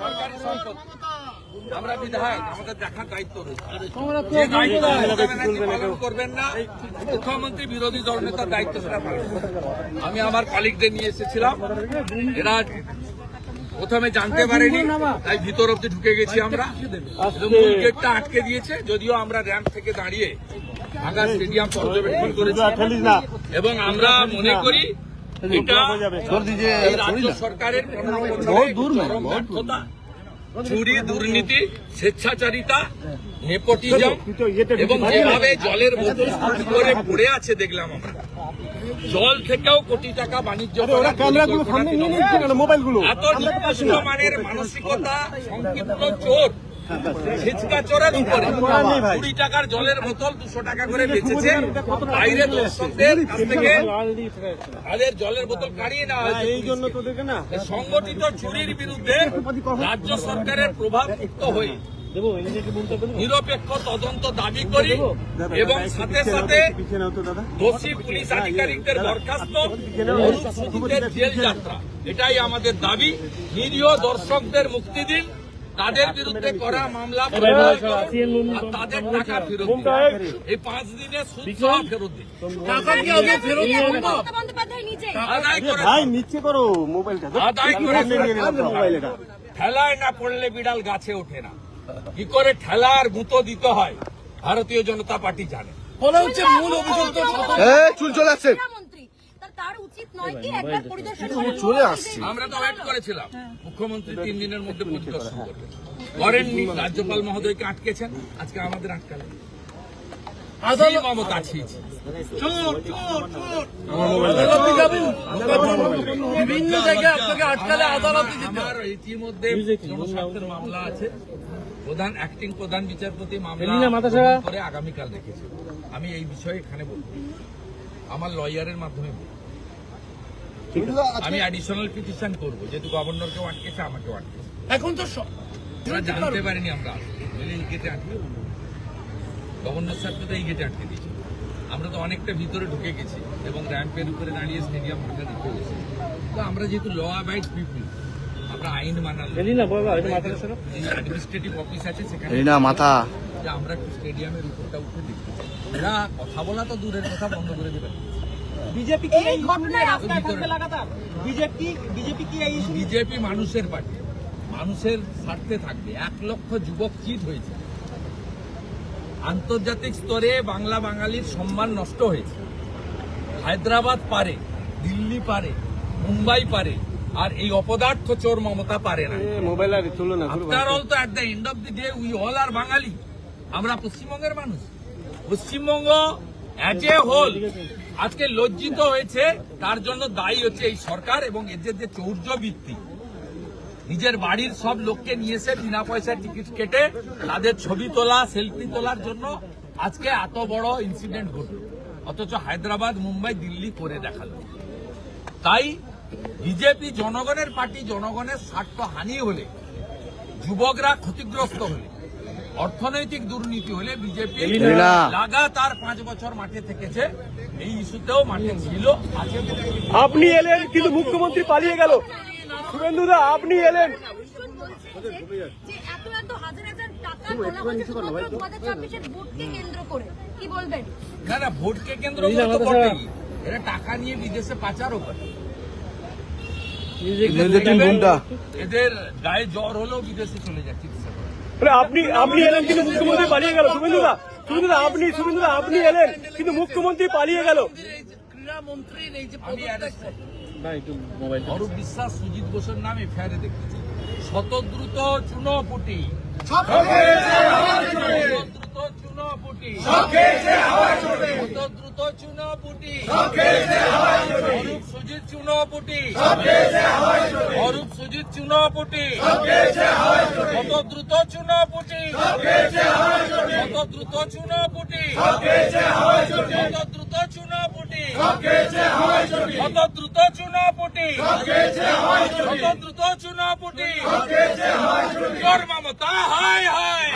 সরকারি সম্পদ। আমরা বিধায়ক আমাদের দেখার দায়িত্ব রয়েছে। করবেন না মুখ্যমন্ত্রী বিরোধী দলনেতার দায়িত্ব সেটা আমি আমার কলিগদের নিয়ে এসেছিলাম। এরা প্রথমে জানতে পারেনি তাই ভিতর অব্দি ঢুকে গেছি আমরা। এবং মূল গেটটা আটকে দিয়েছে যদিও আমরা র্যাম্প থেকে দাঁড়িয়ে ঢাকা স্টেডিয়াম পর্যবেক্ষণ করেছি। এবং আমরা মনে করি এটা রাজ্য সরকারের চুরি দুর্নীতি স্বেচ্ছাচারিতা নেপোটিজম এবং যেভাবে জলের বোতল করে পড়ে আছে দেখলাম আমরা। জল থেকেও কোটি টাকা বাণিজ্য এত নিকৃষ্ট মানের মানসিকতা সংক্ষিপ্ত চোর। ছিচকা চোরের উপরে কুড়ি টাকার জলের বোতল দুশো টাকা করে বেচেছে। বাইরে দর্শকদের কাছ থেকে তাদের জলের বোতল কাড়িয়ে নেওয়া হয়েছে এই জন্য তোদেরকে না। সংগঠিত চুরির বিরুদ্ধে রাজ্য সরকারের প্রভাব মুক্ত হয়ে নিরপেক্ষ তদন্ত দাবি করি এবং সাথে সাথে দোষী পুলিশ আধিকারিকদের বরখাস্ত জেল যাত্রা। এটাই আমাদের দাবি। নিরীহ দর্শকদের মুক্তি দিন। তাদের বিরুদ্ধে করা মামলা তাদের টাকা ফেরত এই পাঁচ দিনে সুদ ফেরত দিন। মমতা বন্দ্যোপাধ্যায় নিজে। আদায় ভাই নিচ্ছে করো মোবাইলটা। আদায় করে ঠেলায় না পড়লে বিড়াল গাছে ওঠে না। কি করে ঠেলার গুঁতো দিতে হয়? ভারতীয় জনতা পার্টি জানে। চুল চলে আসছে। তার উচিত নয় কি একবার পরিদর্শন করে চলে আসছে। আমরা তো ওয়েট করেছিলাম। মুখ্যমন্ত্রী তিন দিনের মধ্যে পরিদর্শন করবেন। করেননি রাজ্যপাল মহোদয়কে আটকেছেন। আজকে আমাদের আটকালেন। সেই মমতা ছিয়েছি বিভিন্ন জায়গায় আপনাকে আটকালে আদালতে আমার ইতিমধ্যে মামলা আছে। প্রধান অ্যাক্টিং প্রধান বিচারপতি মামলা করে আগামীকাল রেখেছে আমি এই বিষয়ে এখানে বলব। আমার লয়ারের মাধ্যমে বলব। আমি অ্যাডিশনাল পিটিশন করব যেহেতু গভর্নরকেও আটকেছে আমাকেও আটকেছে। এখন তো জানতে পারেনি আমরা। এই গেটে আটকে গভর্নর তো এই গেটে আটকে দিয়েছি। আমরা তো অনেকটা ভিতরে ঢুকে গেছি এবং র্যাম্পের উপরে দাঁড়িয়ে স্টেডিয়াম ফাঁকা রেখে গেছি। তো আমরা যেহেতু ল অ্যাবাইড পিপুল আমরা আইন মানাল অ্যাডমিনিস্ট্রেটিভ অফিস আছে সেখানে মাথা। যে আমরা একটু স্টেডিয়ামের উপরটা উঠে দেখতে চাই। এরা কথা বলা তো দূরের কথা বন্ধ করে দেবেন। বিজেপি কি এই ঘটনায় আপনার ভিতরে বিজেপি বিজেপি কি এই বিজেপি মানুষের পার্টি। মানুষের স্বার্থে থাকবে। এক লক্ষ যুবক চিট হয়েছে। আন্তর্জাতিক স্তরে বাংলা বাঙালির সম্মান নষ্ট হয়েছে। হায়দ্রাবাদ পারে দিল্লি পারে মুম্বাই পারে আর এই অপদার্থ চোর মমতা পারে না। মোবাইল আর চলো না আফটার অল তো at the end of the day we all are Bangali. আমরা পশ্চিমবঙ্গের মানুষ। পশ্চিমবঙ্গ হোল আজকে লজ্জিত হয়েছে, তার জন্য দায়ী হচ্ছে এই সরকার এবং এদের যে চৌর্য বৃত্তি নিজের বাড়ির সব লোককে নিয়ে এসে বিনা পয়সার টিকিট কেটে তাদের ছবি তোলা, সেলফি তোলার জন্য আজকে এত বড় ইনসিডেন্ট ঘটল। অথচ হায়দ্রাবাদ, মুম্বাই, দিল্লি করে দেখাল। তাই বিজেপি জনগণের পার্টি জনগণের স্বার্থ হানি হলে, যুবকরা ক্ষতিগ্রস্ত হলে অর্থনৈতিক দুর্নীতি হলে বিজেপি লাগাতার পাঁচ বছর মাঠে থেকেছে। এই ইস্যুতেও মাঠে ছিল আপনি এলেন কিন্তু মুখ্যমন্ত্রী পালিয়ে গেল। শুভেন্দুদা আপনি এলেন। ভীষণ বলছেন যে- যে এত এত হাজার হাজার টাকা তোলা হচ্ছে শুধুমাত্র দু হাজার চব্বিশের ভোটকে কেন্দ্র করে। কি বলবেন? না না ভোটকে কেন্দ্র করে তো বটেই। এরা টাকা নিয়ে বিদেশে পাচারও করে। এদের গায়ে জ্বর হলেও বিদেশে চলে মানে আপনি আপনি এলেন কিন্তু মুখ্যমন্ত্রী পালিয়ে গেল। শুভেন্দুদা শুভেন্দুদা আপনি শুভেন্দুদা আপনি এলেন কিন্তু মুখ্যমন্ত্রী পালিয়ে গেল। শত এই যে অরূপ বিশ্বাস সুজিত ঘোষের নামে এফআইআরে দেখতেছি। শতদ্রুত চুনপুটি শতদ্রুত চুনপুটি। শতদ্রুত চুনপুটি। অরূপ সুজিত চুনপুটি। অরূপ সুজিত চুনপুটি। শতদ্রুত চুনপুটি। শতদ্রুত চুনপুটি। শতদ্রুত চুনপুটি। শত দ্রুত চুনাপুটি। শত দ্রুত চুনাপুটি। মমতা হায় হায়।